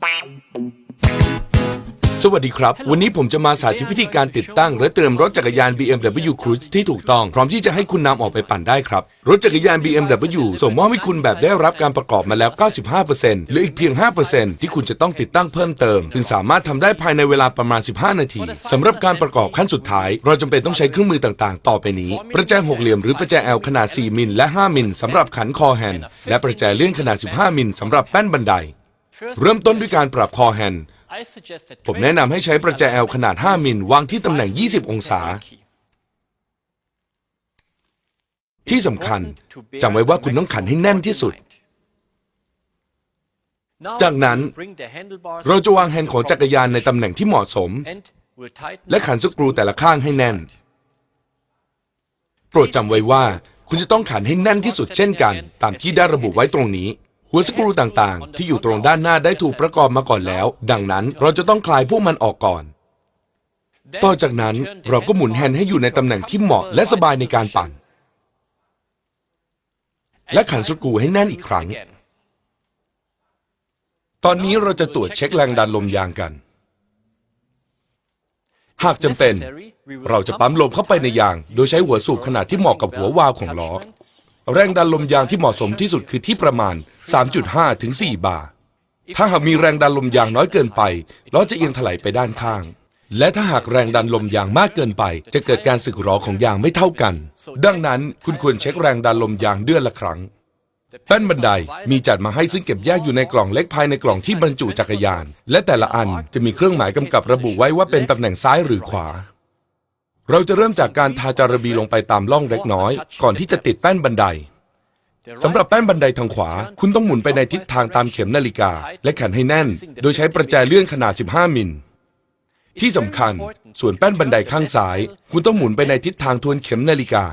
Bye. สวัสดีครับ วันนี้ผมจะมาสาธิตวิธีการติดตั้ง และเตรียมรถจักรยาน BMW Cruise ที่ถูกต้อง พร้อมที่จะให้คุณนำออกไปปั่นได้ครับ รถจักรยาน BMW ส่งมอบให้คุณแบบได้รับการประกอบมาแล้ว 95%เหลืออีกเพียง 5%ที่คุณจะต้องติดตั้งเพิ่มเติม ซึ่งสามารถทำได้ภายในเวลาประมาณ 15 นาทีสำหรับการประกอบขั้นสุดท้าย เราจำเป็นต้องใช้เครื่องมือต่างๆ ต่อไปนี้ ประแจหกเหลี่ยมหรือประแจ L ขนาด 4 มิลและ 5 มิลสำหรับขันคอแฮนด์และประแจเลื่อนขนาด 15 มิลสำหรับแป้นบันได เริ่มต้นด้วยการปรับคอแฮนด์ผมแนะนำให้ใช้ประแจ L ขนาด 5 มิลวางที่ตำแหน่ง 20 องศา ที่สำคัญจำไว้ว่าคุณต้องขันให้แน่นที่สุด จากนั้นเราจะวางแฮนด์ของจักรยานในตำแหน่งที่เหมาะสม และขันสกรูแต่ละข้างให้แน่น โปรดจำไว้ว่าคุณจะต้องขันให้แน่นที่สุดเช่นกัน ตามที่ได้ระบุไว้ตรงนี้ หัวสกรูต่างๆ ที่อยู่ตรงด้านหน้าได้ถูกประกอบมาก่อนแล้ว ดังนั้นเราจะต้องคลายพวกมันออกก่อน ต่อจากนั้นเราก็หมุนแฮนด์ให้อยู่ในตำแหน่งที่เหมาะและสบายในการปั่น และขันสกรูให้แน่นอีกครั้ง ตอนนี้เราจะตรวจเช็คแรงดันลมยางกัน หากจำเป็น เราจะปั๊มลมเข้าไปในยาง โดยใช้หัวสูบขนาดที่เหมาะกับหัววาล์วของล้อแรงดันลมยางที่เหมาะสมที่สุดคือที่ประมาณ 3.5 ถึง 4 บาร์ ถ้าหากมีแรงดันลมยางน้อยเกินไปล้อจะเอียงถลายไปด้านข้าง และถ้าหากแรงดันลมยางมากเกินไป จะเกิดการสึกหรอของยางไม่เท่ากัน ดังนั้นคุณควรเช็คแรงดันลมยางเดือนละครั้งแป้นบันไดมีจัดมาให้ซึ่งเก็บแยกอยู่ในกล่องเล็กภายในกล่องที่บรรจุจักรยาน และแต่ละอันจะมีเครื่องหมายกำกับระบุไว้ว่าเป็นตำแหน่งซ้ายหรือขวา เราจะเริ่มจากการทาจารบีลงไปตามร่องเล็กน้อย ก่อนที่จะติดแป้นบันได สำหรับแป้นบันไดทางขวา คุณต้องหมุนไปในทิศทางตามเข็มนาฬิกา และขันให้แน่น โดยใช้ประแจเลื่อนขนาด 15 มิล ที่สำคัญ ส่วนแป้นบันไดข้างซ้าย คุณต้องหมุนไปในทิศทางทวนเข็มนาฬิกา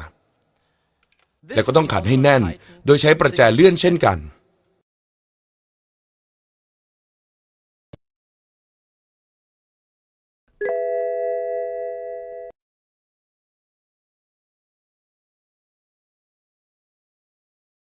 และก็ต้องขันให้แน่น โดยใช้ประแจเลื่อนเช่นกัน